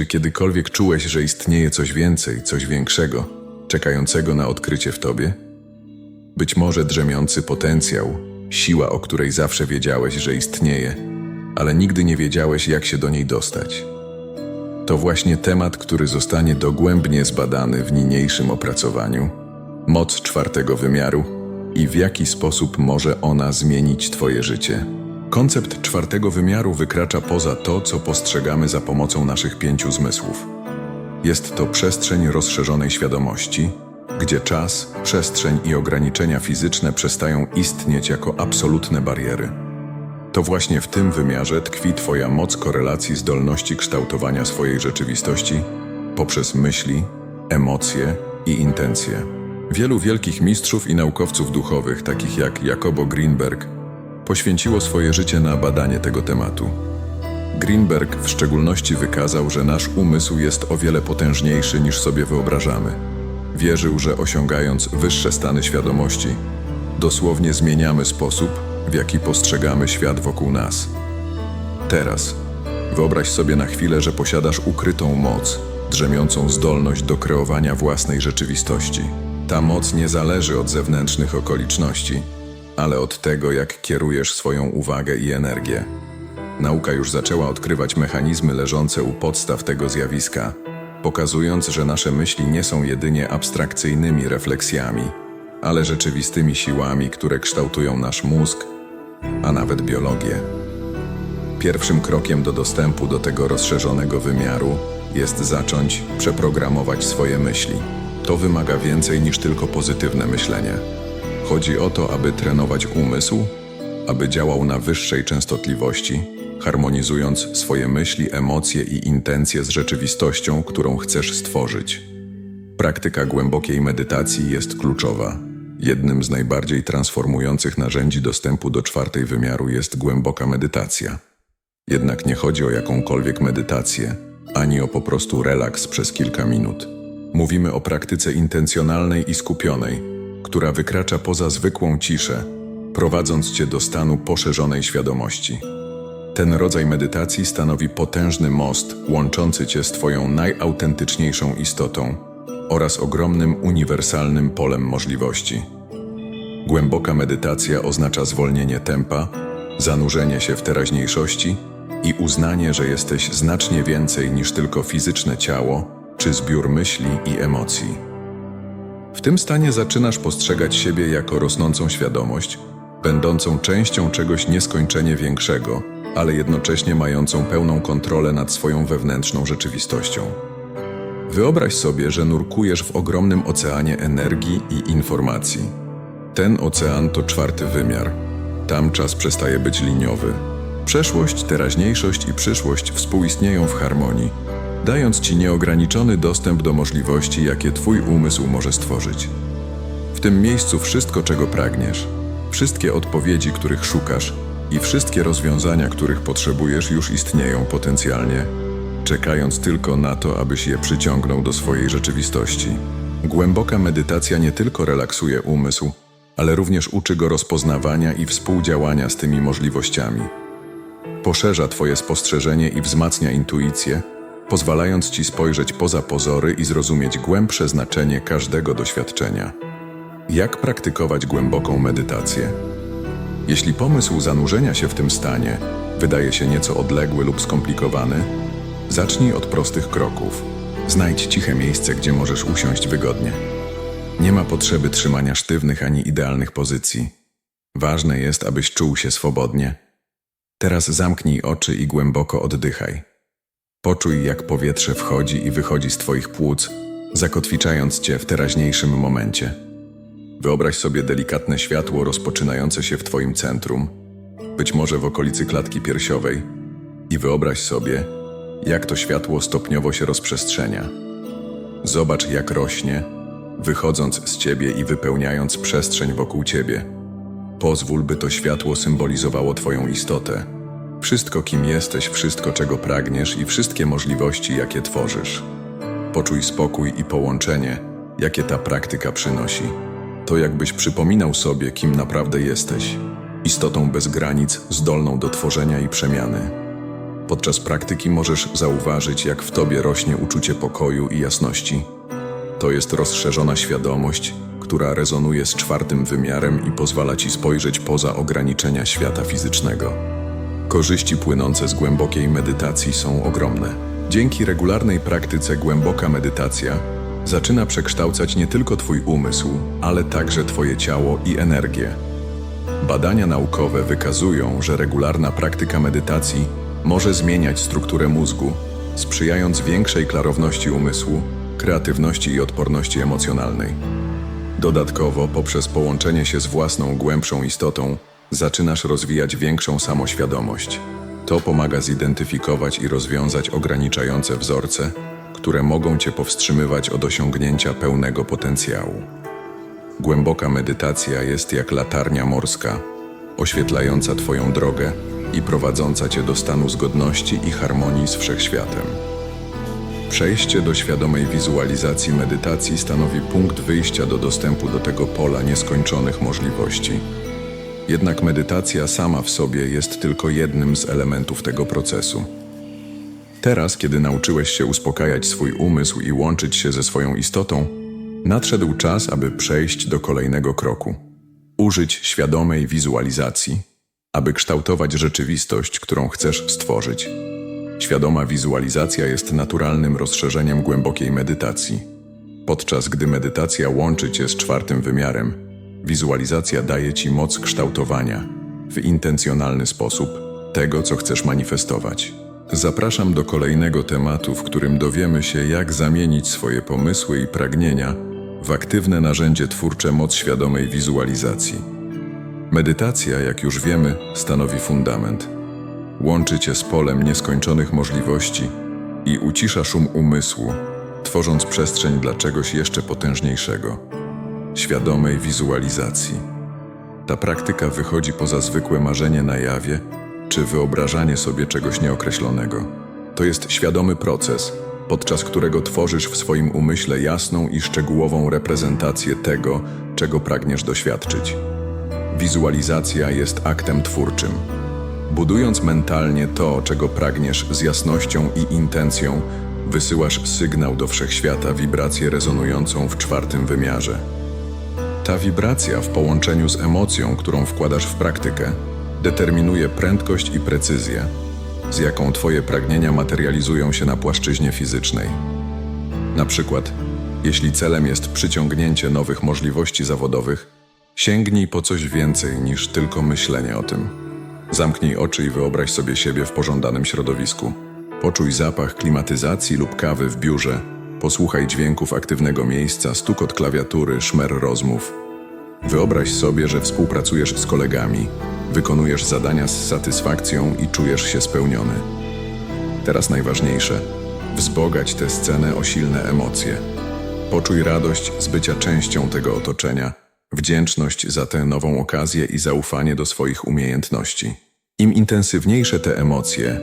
Czy kiedykolwiek czułeś, że istnieje coś więcej, coś większego, czekającego na odkrycie w tobie? Być może drzemiący potencjał, siła, o której zawsze wiedziałeś, że istnieje, ale nigdy nie wiedziałeś, jak się do niej dostać. To właśnie temat, który zostanie dogłębnie zbadany w niniejszym opracowaniu. Moc czwartego wymiaru i w jaki sposób może ona zmienić Twoje życie. Koncept czwartego wymiaru wykracza poza to, co postrzegamy za pomocą naszych pięciu zmysłów. Jest to przestrzeń rozszerzonej świadomości, gdzie czas, przestrzeń i ograniczenia fizyczne przestają istnieć jako absolutne bariery. To właśnie w tym wymiarze tkwi Twoja moc korelacji zdolności kształtowania swojej rzeczywistości poprzez myśli, emocje i intencje. Wielu wielkich mistrzów i naukowców duchowych, takich jak Jacobo Greenberg, poświęciło swoje życie na badanie tego tematu. Greenberg w szczególności wykazał, że nasz umysł jest o wiele potężniejszy niż sobie wyobrażamy. Wierzył, że osiągając wyższe stany świadomości, dosłownie zmieniamy sposób, w jaki postrzegamy świat wokół nas. Teraz wyobraź sobie na chwilę, że posiadasz ukrytą moc, drzemiącą zdolność do kreowania własnej rzeczywistości. Ta moc nie zależy od zewnętrznych okoliczności, ale od tego, jak kierujesz swoją uwagę i energię. Nauka już zaczęła odkrywać mechanizmy leżące u podstaw tego zjawiska, pokazując, że nasze myśli nie są jedynie abstrakcyjnymi refleksjami, ale rzeczywistymi siłami, które kształtują nasz mózg, a nawet biologię. Pierwszym krokiem do dostępu do tego rozszerzonego wymiaru jest zacząć przeprogramować swoje myśli. To wymaga więcej niż tylko pozytywne myślenie. Chodzi o to, aby trenować umysł, aby działał na wyższej częstotliwości, harmonizując swoje myśli, emocje i intencje z rzeczywistością, którą chcesz stworzyć. Praktyka głębokiej medytacji jest kluczowa. Jednym z najbardziej transformujących narzędzi dostępu do czwartej wymiaru jest głęboka medytacja. Jednak nie chodzi o jakąkolwiek medytację, ani o po prostu relaks przez kilka minut. Mówimy o praktyce intencjonalnej i skupionej, która wykracza poza zwykłą ciszę, prowadząc cię do stanu poszerzonej świadomości. Ten rodzaj medytacji stanowi potężny most łączący cię z Twoją najautentyczniejszą istotą oraz ogromnym uniwersalnym polem możliwości. Głęboka medytacja oznacza zwolnienie tempa, zanurzenie się w teraźniejszości i uznanie, że jesteś znacznie więcej niż tylko fizyczne ciało czy zbiór myśli i emocji. W tym stanie zaczynasz postrzegać siebie jako rosnącą świadomość, będącą częścią czegoś nieskończenie większego, ale jednocześnie mającą pełną kontrolę nad swoją wewnętrzną rzeczywistością. Wyobraź sobie, że nurkujesz w ogromnym oceanie energii i informacji. Ten ocean to czwarty wymiar. Tam czas przestaje być liniowy. Przeszłość, teraźniejszość i przyszłość współistnieją w harmonii, dając ci nieograniczony dostęp do możliwości, jakie twój umysł może stworzyć. W tym miejscu wszystko, czego pragniesz, wszystkie odpowiedzi, których szukasz i wszystkie rozwiązania, których potrzebujesz, już istnieją potencjalnie, czekając tylko na to, abyś je przyciągnął do swojej rzeczywistości. Głęboka medytacja nie tylko relaksuje umysł, ale również uczy go rozpoznawania i współdziałania z tymi możliwościami. Poszerza Twoje spostrzeżenie i wzmacnia intuicję, pozwalając Ci spojrzeć poza pozory i zrozumieć głębsze znaczenie każdego doświadczenia. Jak praktykować głęboką medytację? Jeśli pomysł zanurzenia się w tym stanie wydaje się nieco odległy lub skomplikowany, zacznij od prostych kroków. Znajdź ciche miejsce, gdzie możesz usiąść wygodnie. Nie ma potrzeby trzymania sztywnych ani idealnych pozycji. Ważne jest, abyś czuł się swobodnie. Teraz zamknij oczy i głęboko oddychaj. Poczuj, jak powietrze wchodzi i wychodzi z Twoich płuc, zakotwiczając Cię w teraźniejszym momencie. Wyobraź sobie delikatne światło rozpoczynające się w Twoim centrum, być może w okolicy klatki piersiowej, i wyobraź sobie, jak to światło stopniowo się rozprzestrzenia. Zobacz, jak rośnie, wychodząc z Ciebie i wypełniając przestrzeń wokół Ciebie. Pozwól, by to światło symbolizowało Twoją istotę. Wszystko, kim jesteś, wszystko, czego pragniesz i wszystkie możliwości, jakie tworzysz. Poczuj spokój i połączenie, jakie ta praktyka przynosi. To jakbyś przypominał sobie, kim naprawdę jesteś. Istotą bez granic, zdolną do tworzenia i przemiany. Podczas praktyki możesz zauważyć, jak w tobie rośnie uczucie pokoju i jasności. To jest rozszerzona świadomość, która rezonuje z czwartym wymiarem i pozwala ci spojrzeć poza ograniczenia świata fizycznego. Korzyści płynące z głębokiej medytacji są ogromne. Dzięki regularnej praktyce głęboka medytacja zaczyna przekształcać nie tylko Twój umysł, ale także Twoje ciało i energię. Badania naukowe wykazują, że regularna praktyka medytacji może zmieniać strukturę mózgu, sprzyjając większej klarowności umysłu, kreatywności i odporności emocjonalnej. Dodatkowo, poprzez połączenie się z własną głębszą istotą, zaczynasz rozwijać większą samoświadomość. To pomaga zidentyfikować i rozwiązać ograniczające wzorce, które mogą cię powstrzymywać od osiągnięcia pełnego potencjału. Głęboka medytacja jest jak latarnia morska, oświetlająca Twoją drogę i prowadząca Cię do stanu zgodności i harmonii z wszechświatem. Przejście do świadomej wizualizacji medytacji stanowi punkt wyjścia do dostępu do tego pola nieskończonych możliwości. Jednak medytacja sama w sobie jest tylko jednym z elementów tego procesu. Teraz, kiedy nauczyłeś się uspokajać swój umysł i łączyć się ze swoją istotą, nadszedł czas, aby przejść do kolejnego kroku. Użyć świadomej wizualizacji, aby kształtować rzeczywistość, którą chcesz stworzyć. Świadoma wizualizacja jest naturalnym rozszerzeniem głębokiej medytacji. Podczas gdy medytacja łączy cię z czwartym wymiarem, wizualizacja daje ci moc kształtowania w intencjonalny sposób tego, co chcesz manifestować. Zapraszam do kolejnego tematu, w którym dowiemy się, jak zamienić swoje pomysły i pragnienia w aktywne narzędzie twórcze moc świadomej wizualizacji. Medytacja, jak już wiemy, stanowi fundament. Łączy cię z polem nieskończonych możliwości i ucisza szum umysłu, tworząc przestrzeń dla czegoś jeszcze potężniejszego świadomej wizualizacji. Ta praktyka wychodzi poza zwykłe marzenie na jawie czy wyobrażanie sobie czegoś nieokreślonego. To jest świadomy proces, podczas którego tworzysz w swoim umyśle jasną i szczegółową reprezentację tego, czego pragniesz doświadczyć. Wizualizacja jest aktem twórczym. Budując mentalnie to, czego pragniesz z jasnością i intencją, wysyłasz sygnał do wszechświata, wibrację rezonującą w czwartym wymiarze. Ta wibracja w połączeniu z emocją, którą wkładasz w praktykę, determinuje prędkość i precyzję, z jaką Twoje pragnienia materializują się na płaszczyźnie fizycznej. Na przykład, jeśli celem jest przyciągnięcie nowych możliwości zawodowych, sięgnij po coś więcej niż tylko myślenie o tym. Zamknij oczy i wyobraź sobie siebie w pożądanym środowisku. Poczuj zapach klimatyzacji lub kawy w biurze, posłuchaj dźwięków aktywnego miejsca, stukot klawiatury, szmer rozmów. Wyobraź sobie, że współpracujesz z kolegami, wykonujesz zadania z satysfakcją i czujesz się spełniony. Teraz najważniejsze wzbogać tę scenę o silne emocje. Poczuj radość z bycia częścią tego otoczenia, wdzięczność za tę nową okazję i zaufanie do swoich umiejętności. Im intensywniejsze te emocje,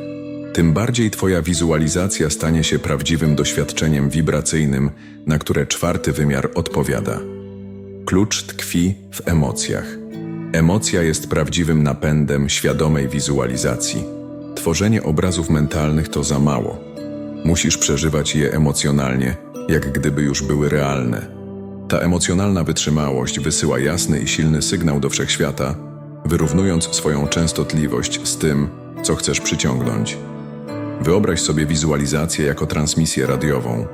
tym bardziej Twoja wizualizacja stanie się prawdziwym doświadczeniem wibracyjnym, na które czwarty wymiar odpowiada. Klucz tkwi w emocjach. Emocja jest prawdziwym napędem świadomej wizualizacji. Tworzenie obrazów mentalnych to za mało. Musisz przeżywać je emocjonalnie, jak gdyby już były realne. Ta emocjonalna wytrzymałość wysyła jasny i silny sygnał do wszechświata, wyrównując swoją częstotliwość z tym, co chcesz przyciągnąć. Wyobraź sobie wizualizację jako transmisję radiową.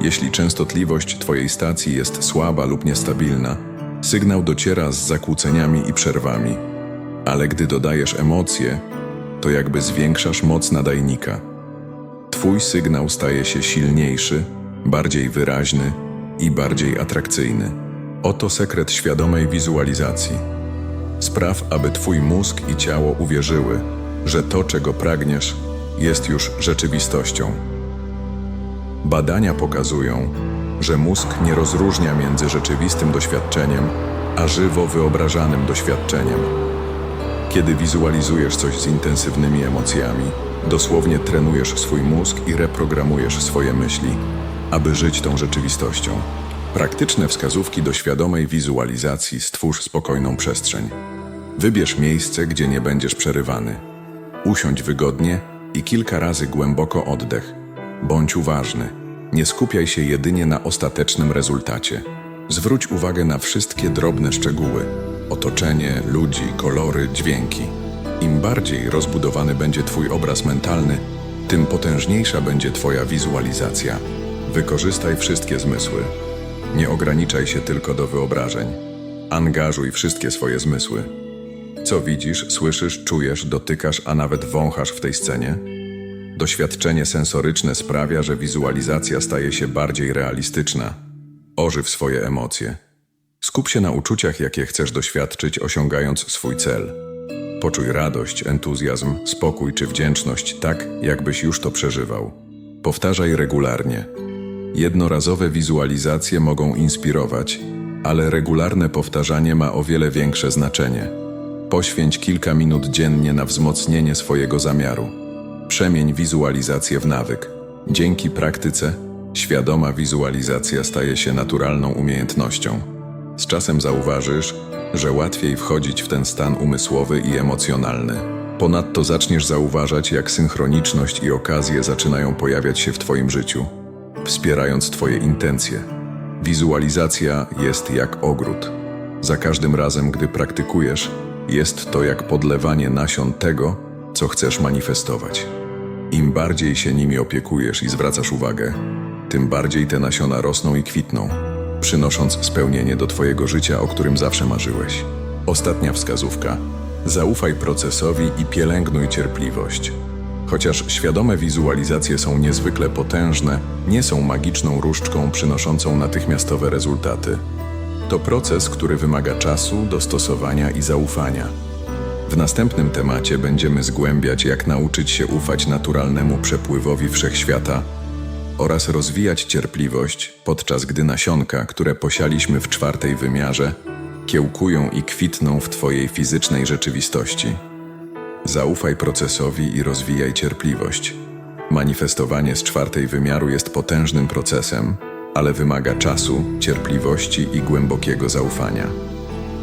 Jeśli częstotliwość Twojej stacji jest słaba lub niestabilna, sygnał dociera z zakłóceniami i przerwami. Ale gdy dodajesz emocje, to jakby zwiększasz moc nadajnika. Twój sygnał staje się silniejszy, bardziej wyraźny i bardziej atrakcyjny. Oto sekret świadomej wizualizacji. Spraw, aby Twój mózg i ciało uwierzyły, że to, czego pragniesz, jest już rzeczywistością. Badania pokazują, że mózg nie rozróżnia między rzeczywistym doświadczeniem a żywo wyobrażanym doświadczeniem. Kiedy wizualizujesz coś z intensywnymi emocjami, dosłownie trenujesz swój mózg i reprogramujesz swoje myśli, aby żyć tą rzeczywistością. Praktyczne wskazówki do świadomej wizualizacji stwórz spokojną przestrzeń. Wybierz miejsce, gdzie nie będziesz przerywany. Usiądź wygodnie I kilka razy głęboko oddech. Bądź uważny. Nie skupiaj się jedynie na ostatecznym rezultacie. Zwróć uwagę na wszystkie drobne szczegóły: otoczenie, ludzi, kolory, dźwięki. Im bardziej rozbudowany będzie Twój obraz mentalny, tym potężniejsza będzie Twoja wizualizacja. Wykorzystaj wszystkie zmysły. Nie ograniczaj się tylko do wyobrażeń. Angażuj wszystkie swoje zmysły. Co widzisz, słyszysz, czujesz, dotykasz, a nawet wąchasz w tej scenie? Doświadczenie sensoryczne sprawia, że wizualizacja staje się bardziej realistyczna. Ożyw swoje emocje. Skup się na uczuciach, jakie chcesz doświadczyć, osiągając swój cel. Poczuj radość, entuzjazm, spokój czy wdzięczność tak, jakbyś już to przeżywał. Powtarzaj regularnie. Jednorazowe wizualizacje mogą inspirować, ale regularne powtarzanie ma o wiele większe znaczenie. Poświęć kilka minut dziennie na wzmocnienie swojego zamiaru. Przemień wizualizację w nawyk. Dzięki praktyce, świadoma wizualizacja staje się naturalną umiejętnością. Z czasem zauważysz, że łatwiej wchodzić w ten stan umysłowy i emocjonalny. Ponadto zaczniesz zauważać, jak synchroniczność i okazje zaczynają pojawiać się w Twoim życiu, wspierając Twoje intencje. Wizualizacja jest jak ogród. Za każdym razem, gdy praktykujesz, jest to jak podlewanie nasion tego, co chcesz manifestować. Im bardziej się nimi opiekujesz i zwracasz uwagę, tym bardziej te nasiona rosną i kwitną, przynosząc spełnienie do Twojego życia, o którym zawsze marzyłeś. Ostatnia wskazówka. Zaufaj procesowi i pielęgnuj cierpliwość. Chociaż świadome wizualizacje są niezwykle potężne, nie są magiczną różdżką przynoszącą natychmiastowe rezultaty. To proces, który wymaga czasu, dostosowania i zaufania. W następnym temacie będziemy zgłębiać, jak nauczyć się ufać naturalnemu przepływowi wszechświata oraz rozwijać cierpliwość, podczas gdy nasionka, które posialiśmy w czwartej wymiarze, kiełkują i kwitną w Twojej fizycznej rzeczywistości. Zaufaj procesowi i rozwijaj cierpliwość. Manifestowanie z czwartej wymiaru jest potężnym procesem, ale wymaga czasu, cierpliwości i głębokiego zaufania.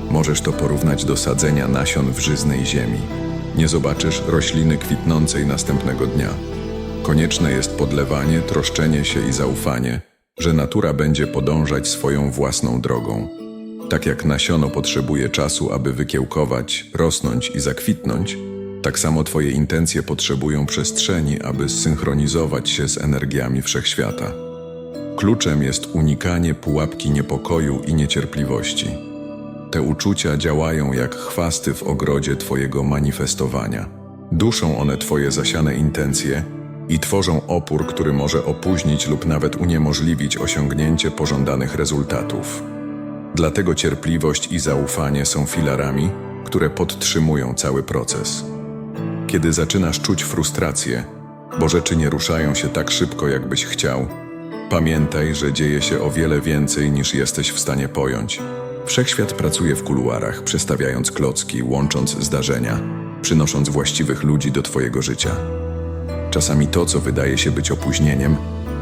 Możesz to porównać do sadzenia nasion w żyznej ziemi. Nie zobaczysz rośliny kwitnącej następnego dnia. Konieczne jest podlewanie, troszczenie się i zaufanie, że natura będzie podążać swoją własną drogą. Tak jak nasiono potrzebuje czasu, aby wykiełkować, rosnąć i zakwitnąć, tak samo Twoje intencje potrzebują przestrzeni, aby zsynchronizować się z energiami wszechświata. Kluczem jest unikanie pułapki niepokoju i niecierpliwości. Te uczucia działają jak chwasty w ogrodzie Twojego manifestowania. Duszą one Twoje zasiane intencje i tworzą opór, który może opóźnić lub nawet uniemożliwić osiągnięcie pożądanych rezultatów. Dlatego cierpliwość i zaufanie są filarami, które podtrzymują cały proces. Kiedy zaczynasz czuć frustrację, bo rzeczy nie ruszają się tak szybko, jakbyś chciał, pamiętaj, że dzieje się o wiele więcej niż jesteś w stanie pojąć. Wszechświat pracuje w kuluarach, przestawiając klocki, łącząc zdarzenia, przynosząc właściwych ludzi do Twojego życia. Czasami to, co wydaje się być opóźnieniem,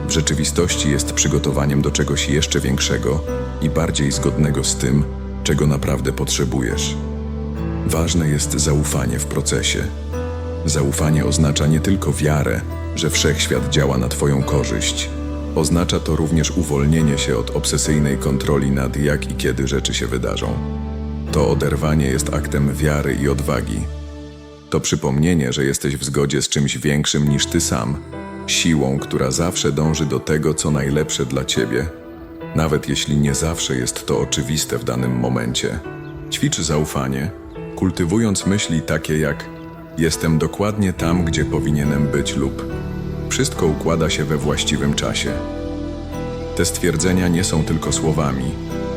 w rzeczywistości jest przygotowaniem do czegoś jeszcze większego i bardziej zgodnego z tym, czego naprawdę potrzebujesz. Ważne jest zaufanie w procesie. Zaufanie oznacza nie tylko wiarę, że wszechświat działa na Twoją korzyść. Oznacza to również uwolnienie się od obsesyjnej kontroli nad jak i kiedy rzeczy się wydarzą. To oderwanie jest aktem wiary i odwagi. To przypomnienie, że jesteś w zgodzie z czymś większym niż Ty sam, siłą, która zawsze dąży do tego, co najlepsze dla Ciebie, nawet jeśli nie zawsze jest to oczywiste w danym momencie. Ćwicz zaufanie, kultywując myśli takie jak Jestem dokładnie tam, gdzie powinienem być lub Wszystko układa się we właściwym czasie. Te stwierdzenia nie są tylko słowami,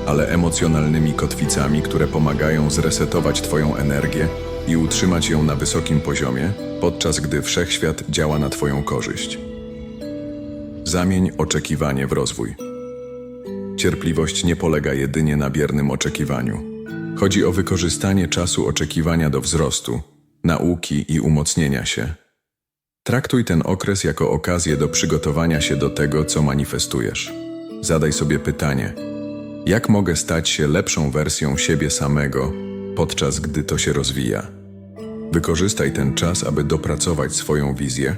ale emocjonalnymi kotwicami, które pomagają zresetować Twoją energię i utrzymać ją na wysokim poziomie, podczas gdy wszechświat działa na Twoją korzyść. Zamień oczekiwanie w rozwój. Cierpliwość nie polega jedynie na biernym oczekiwaniu. Chodzi o wykorzystanie czasu oczekiwania do wzrostu, nauki i umocnienia się. Traktuj ten okres jako okazję do przygotowania się do tego, co manifestujesz. Zadaj sobie pytanie: jak mogę stać się lepszą wersją siebie samego, podczas gdy to się rozwija? Wykorzystaj ten czas, aby dopracować swoją wizję,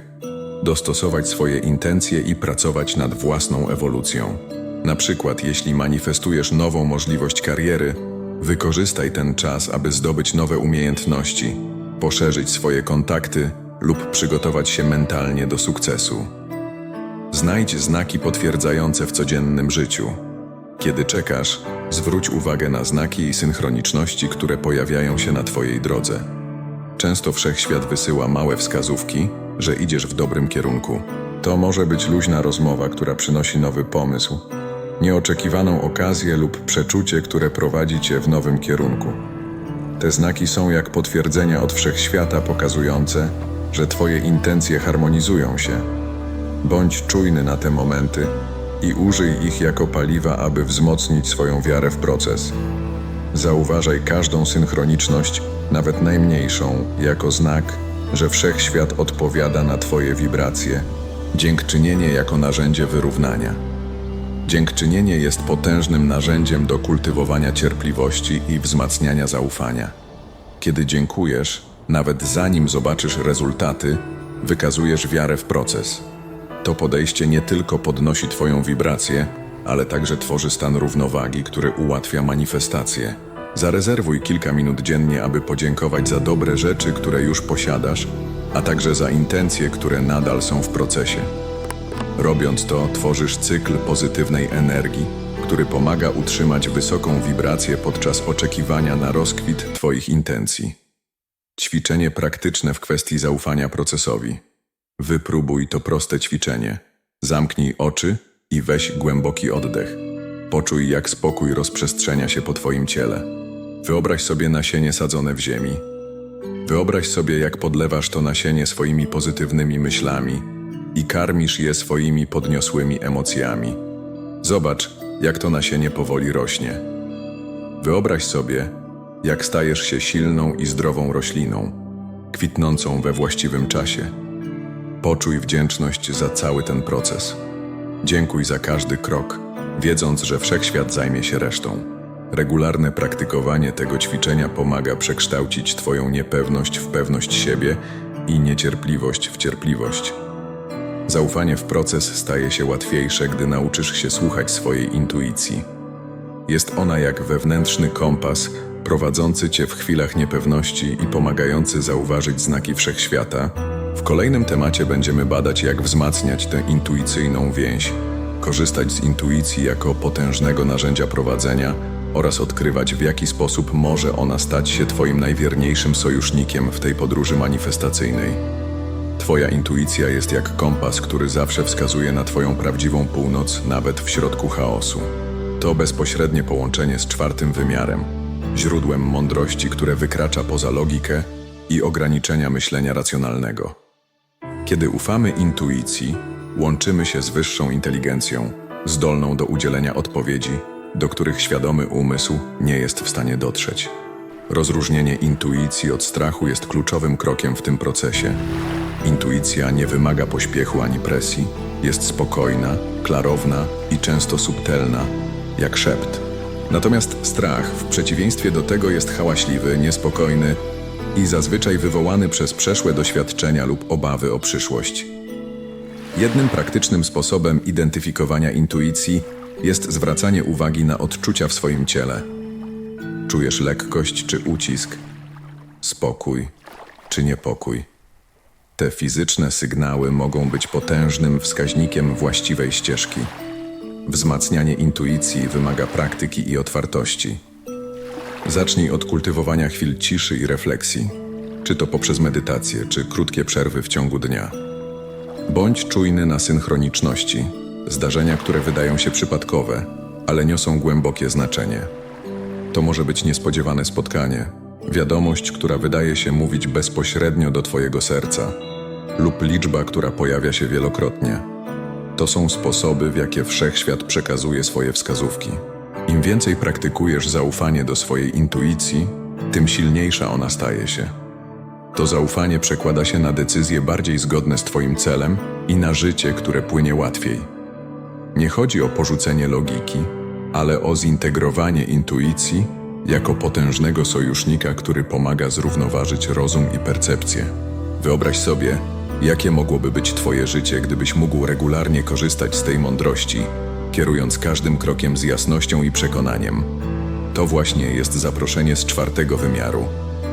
dostosować swoje intencje i pracować nad własną ewolucją. Na przykład, jeśli manifestujesz nową możliwość kariery, wykorzystaj ten czas, aby zdobyć nowe umiejętności, poszerzyć swoje kontakty lub przygotować się mentalnie do sukcesu. Znajdź znaki potwierdzające w codziennym życiu. Kiedy czekasz, zwróć uwagę na znaki i synchroniczności, które pojawiają się na Twojej drodze. Często wszechświat wysyła małe wskazówki, że idziesz w dobrym kierunku. To może być luźna rozmowa, która przynosi nowy pomysł, nieoczekiwaną okazję lub przeczucie, które prowadzi cię w nowym kierunku. Te znaki są jak potwierdzenia od wszechświata pokazujące, że Twoje intencje harmonizują się. Bądź czujny na te momenty i użyj ich jako paliwa, aby wzmocnić swoją wiarę w proces. Zauważaj każdą synchroniczność, nawet najmniejszą, jako znak, że wszechświat odpowiada na Twoje wibracje. Dziękczynienie jako narzędzie wyrównania. Dziękczynienie jest potężnym narzędziem do kultywowania cierpliwości i wzmacniania zaufania. Kiedy dziękujesz, nawet zanim zobaczysz rezultaty, wykazujesz wiarę w proces. To podejście nie tylko podnosi Twoją wibrację, ale także tworzy stan równowagi, który ułatwia manifestację. Zarezerwuj kilka minut dziennie, aby podziękować za dobre rzeczy, które już posiadasz, a także za intencje, które nadal są w procesie. Robiąc to, tworzysz cykl pozytywnej energii, który pomaga utrzymać wysoką wibrację podczas oczekiwania na rozkwit Twoich intencji. Ćwiczenie praktyczne w kwestii zaufania procesowi. Wypróbuj to proste ćwiczenie. Zamknij oczy i weź głęboki oddech. Poczuj, jak spokój rozprzestrzenia się po Twoim ciele. Wyobraź sobie nasienie sadzone w ziemi. Wyobraź sobie, jak podlewasz to nasienie swoimi pozytywnymi myślami i karmisz je swoimi podniosłymi emocjami. Zobacz, jak to nasienie powoli rośnie. Wyobraź sobie, jak stajesz się silną i zdrową rośliną, kwitnącą we właściwym czasie. Poczuj wdzięczność za cały ten proces. Dziękuj za każdy krok, wiedząc, że wszechświat zajmie się resztą. Regularne praktykowanie tego ćwiczenia pomaga przekształcić Twoją niepewność w pewność siebie i niecierpliwość w cierpliwość. Zaufanie w proces staje się łatwiejsze, gdy nauczysz się słuchać swojej intuicji. Jest ona jak wewnętrzny kompas prowadzący cię w chwilach niepewności i pomagający zauważyć znaki wszechświata. W kolejnym temacie będziemy badać, jak wzmacniać tę intuicyjną więź, korzystać z intuicji jako potężnego narzędzia prowadzenia oraz odkrywać, w jaki sposób może ona stać się Twoim najwierniejszym sojusznikiem w tej podróży manifestacyjnej. Twoja intuicja jest jak kompas, który zawsze wskazuje na Twoją prawdziwą północ, nawet w środku chaosu. To bezpośrednie połączenie z czwartym wymiarem, źródłem mądrości, które wykracza poza logikę i ograniczenia myślenia racjonalnego. Kiedy ufamy intuicji, łączymy się z wyższą inteligencją, zdolną do udzielenia odpowiedzi, do których świadomy umysł nie jest w stanie dotrzeć. Rozróżnienie intuicji od strachu jest kluczowym krokiem w tym procesie. Intuicja nie wymaga pośpiechu ani presji, jest spokojna, klarowna i często subtelna, jak szept. Natomiast strach, w przeciwieństwie do tego, jest hałaśliwy, niespokojny i zazwyczaj wywołany przez przeszłe doświadczenia lub obawy o przyszłość. Jednym praktycznym sposobem identyfikowania intuicji jest zwracanie uwagi na odczucia w swoim ciele. Czujesz lekkość czy ucisk, spokój czy niepokój. Te fizyczne sygnały mogą być potężnym wskaźnikiem właściwej ścieżki. Wzmacnianie intuicji wymaga praktyki i otwartości. Zacznij od kultywowania chwil ciszy i refleksji, czy to poprzez medytację, czy krótkie przerwy w ciągu dnia. Bądź czujny na synchroniczności, zdarzenia, które wydają się przypadkowe, ale niosą głębokie znaczenie. To może być niespodziewane spotkanie, wiadomość, która wydaje się mówić bezpośrednio do Twojego serca, lub liczba, która pojawia się wielokrotnie. To są sposoby, w jakie wszechświat przekazuje swoje wskazówki. Im więcej praktykujesz zaufanie do swojej intuicji, tym silniejsza ona staje się. To zaufanie przekłada się na decyzje bardziej zgodne z Twoim celem i na życie, które płynie łatwiej. Nie chodzi o porzucenie logiki, ale o zintegrowanie intuicji jako potężnego sojusznika, który pomaga zrównoważyć rozum i percepcję. Wyobraź sobie, jakie mogłoby być Twoje życie, gdybyś mógł regularnie korzystać z tej mądrości, kierując każdym krokiem z jasnością i przekonaniem. To właśnie jest zaproszenie z czwartego wymiaru.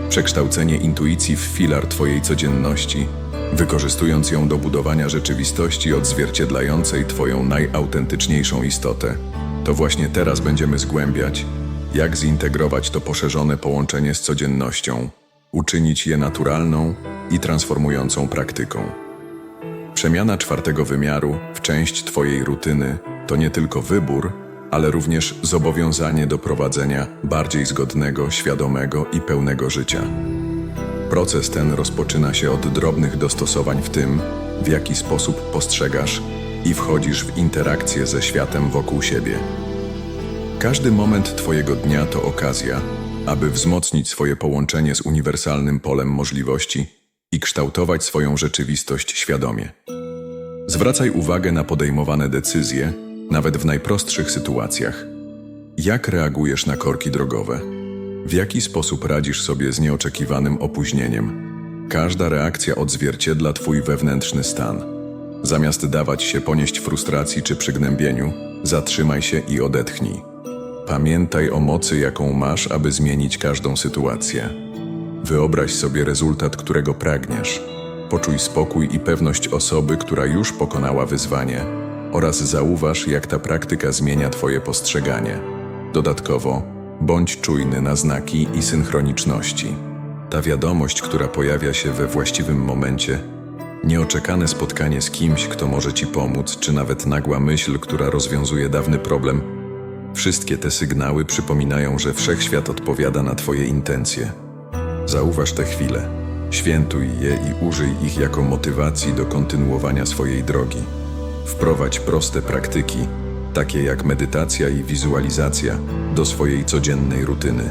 Przekształcenie intuicji w filar Twojej codzienności, wykorzystując ją do budowania rzeczywistości odzwierciedlającej Twoją najautentyczniejszą istotę. To właśnie teraz będziemy zgłębiać, jak zintegrować to poszerzone połączenie z codziennością, uczynić je naturalną i transformującą praktyką. Przemiana czwartego wymiaru w część Twojej rutyny to nie tylko wybór, ale również zobowiązanie do prowadzenia bardziej zgodnego, świadomego i pełnego życia. Proces ten rozpoczyna się od drobnych dostosowań w tym, w jaki sposób postrzegasz i wchodzisz w interakcję ze światem wokół siebie. Każdy moment Twojego dnia to okazja, aby wzmocnić swoje połączenie z uniwersalnym polem możliwości i kształtować swoją rzeczywistość świadomie. Zwracaj uwagę na podejmowane decyzje, nawet w najprostszych sytuacjach. Jak reagujesz na korki drogowe? W jaki sposób radzisz sobie z nieoczekiwanym opóźnieniem? Każda reakcja odzwierciedla Twój wewnętrzny stan. Zamiast dawać się ponieść frustracji czy przygnębieniu, zatrzymaj się i odetchnij. Pamiętaj o mocy, jaką masz, aby zmienić każdą sytuację. Wyobraź sobie rezultat, którego pragniesz. Poczuj spokój i pewność osoby, która już pokonała wyzwanie, oraz zauważ, jak ta praktyka zmienia Twoje postrzeganie. Dodatkowo, bądź czujny na znaki i synchroniczności. Ta wiadomość, która pojawia się we właściwym momencie, nieoczekane spotkanie z kimś, kto może Ci pomóc, czy nawet nagła myśl, która rozwiązuje dawny problem, wszystkie te sygnały przypominają, że wszechświat odpowiada na Twoje intencje. Zauważ te chwile, świętuj je i użyj ich jako motywacji do kontynuowania swojej drogi. Wprowadź proste praktyki, takie jak medytacja i wizualizacja, do swojej codziennej rutyny.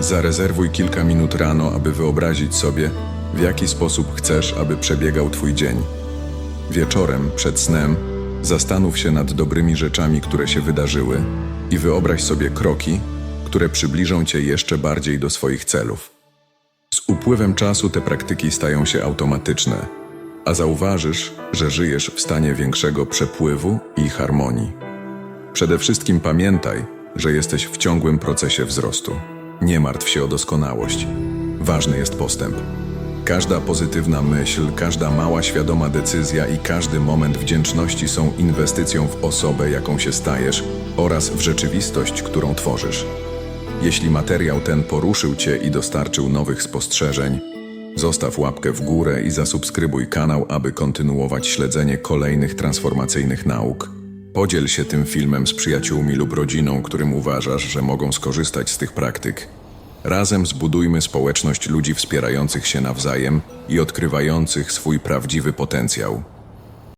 Zarezerwuj kilka minut rano, aby wyobrazić sobie, w jaki sposób chcesz, aby przebiegał Twój dzień. Wieczorem, przed snem, zastanów się nad dobrymi rzeczami, które się wydarzyły i wyobraź sobie kroki, które przybliżą Cię jeszcze bardziej do swoich celów. Z upływem czasu te praktyki stają się automatyczne, a zauważysz, że żyjesz w stanie większego przepływu i harmonii. Przede wszystkim pamiętaj, że jesteś w ciągłym procesie wzrostu. Nie martw się o doskonałość. Ważny jest postęp. Każda pozytywna myśl, każda mała świadoma decyzja i każdy moment wdzięczności są inwestycją w osobę, jaką się stajesz oraz w rzeczywistość, którą tworzysz. Jeśli materiał ten poruszył Cię i dostarczył nowych spostrzeżeń, zostaw łapkę w górę i zasubskrybuj kanał, aby kontynuować śledzenie kolejnych transformacyjnych nauk. Podziel się tym filmem z przyjaciółmi lub rodziną, którym uważasz, że mogą skorzystać z tych praktyk. Razem zbudujmy społeczność ludzi wspierających się nawzajem i odkrywających swój prawdziwy potencjał.